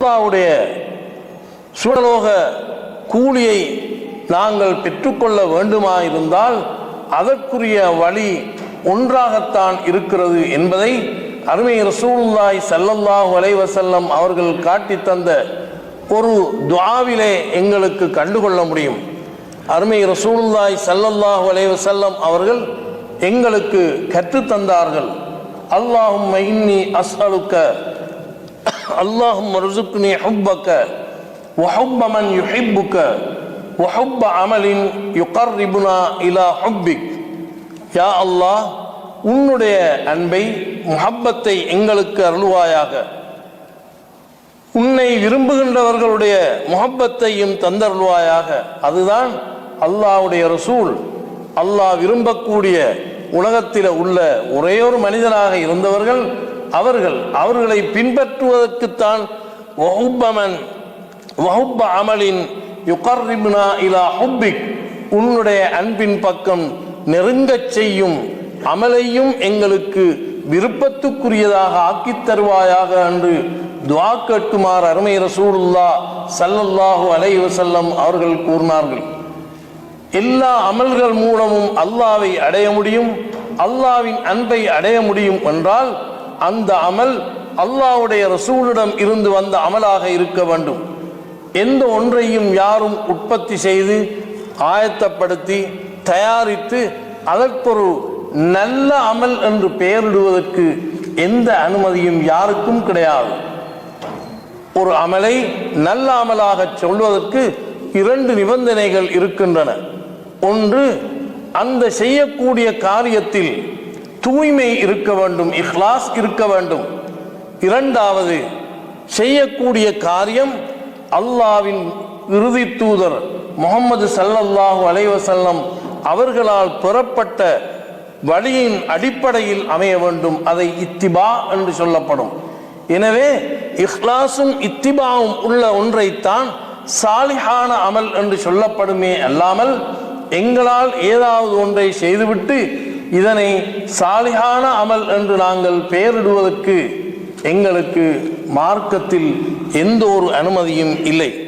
அல்லாவுடைய சுடலோக கூலியை நாங்கள் பெற்றுக்கொள்ள வேண்டுமா இருந்தால் அதற்குரிய வழி ஒன்றாகத்தான் இருக்கிறது என்பதை அருமை ரசூலுல்லாய் ஸல்லல்லாஹு அலைஹி அவர்கள் காட்டித் தந்த ஒரு துவாவிலே எங்களுக்கு கண்டுகொள்ள முடியும். அருமை ரசூலுல்லாய் ஸல்லல்லாஹு அலைஹி அவர்கள் எங்களுக்கு கற்றுத் தந்தார்கள். அல்லாஹும்ம இன்னி அஸ்அலுக்க اللهم ارزقني حبك وحب من يحبك وحب عمل يقربنا الى حبك யா அல்லாஹ் உன்னுடைய அன்பை முஹப்பத்தை எங்களுக்கு அருள்வாயாக உன்னை விரும்புகின்றவர்களுடைய முஹப்பத்தையும் தந்தருள்வாயாக அதுதான் அல்லாஹ்வுடைய ரசூல் அல்லாஹ் விரும்பக்கூடிய உலகத்தில் உள்ள ஒரே ஒரு மனிதனாக இருந்தவர்கள் அவர்கள் அவர்களை பின்பற்றுவதற்குத்தான் வஹுப்பமன் வஹுப்ப அமலின் யுகர்ரிப்னா இலா ஹுப்பிக். உன்னுடைய அன்பின் பக்கம் நெருங்கச் செய்யும் அமலையும் எங்களுக்கு விருப்பத்துக்குரியதாக ஆக்கித் தருவாயாக என்று துவா கேட்குமாறு அருமை ரசூலுல்லா சல்லல்லாஹு அலைவசல்லம் அவர்கள் கூறினார்கள். எல்லா அமல்கள் மூலமும் அல்லாவை அடைய முடியும் அல்லாவின் அன்பை அடைய முடியும் என்றால் அந்த அமல் அல்லாவுடைய ரசூலிடம் இருந்து வந்த அமலாக இருக்க வேண்டும். எந்த ஒன்றையும் யாரும் உற்பத்தி செய்து ஆயத்தப்படுத்தி தயாரித்து அதற்கொரு நல்ல அமல் என்று பெயரிடுவதற்கு எந்த அனுமதியும் யாருக்கும் கிடையாது. ஒரு அமலை நல்ல அமலாக சொல்வதற்கு இரண்டு நிபந்தனைகள் இருக்கின்றன. ஒன்று அந்த செய்யக்கூடிய காரியத்தில் தூய்மை இருக்க வேண்டும் இஹ்லாஸ் இருக்க வேண்டும். இரண்டாவது செய்யக்கூடிய காரியம் அல்லாவின் இறுதி தூதர் முகமது சல்லல்லாஹு அலைவசல்லம் அவர்களால் பெறப்பட்ட வழியின் அடிப்படையில் அமைய வேண்டும். அதை இத்திபா என்று சொல்லப்படும். எனவே இஹ்லாஸும் இத்திபாவும் உள்ள ஒன்றைத்தான் சாலிஹான அமல் என்று சொல்லப்படுமே அல்லாமல் எங்களால் ஏதாவது ஒன்றை செய்துவிட்டு இதனை சாலிகான அமல் என்று நாங்கள் பெயரிடுவதற்கு எங்களுக்கு மார்க்கத்தில் எந்த ஒரு அனுமதியும் இல்லை.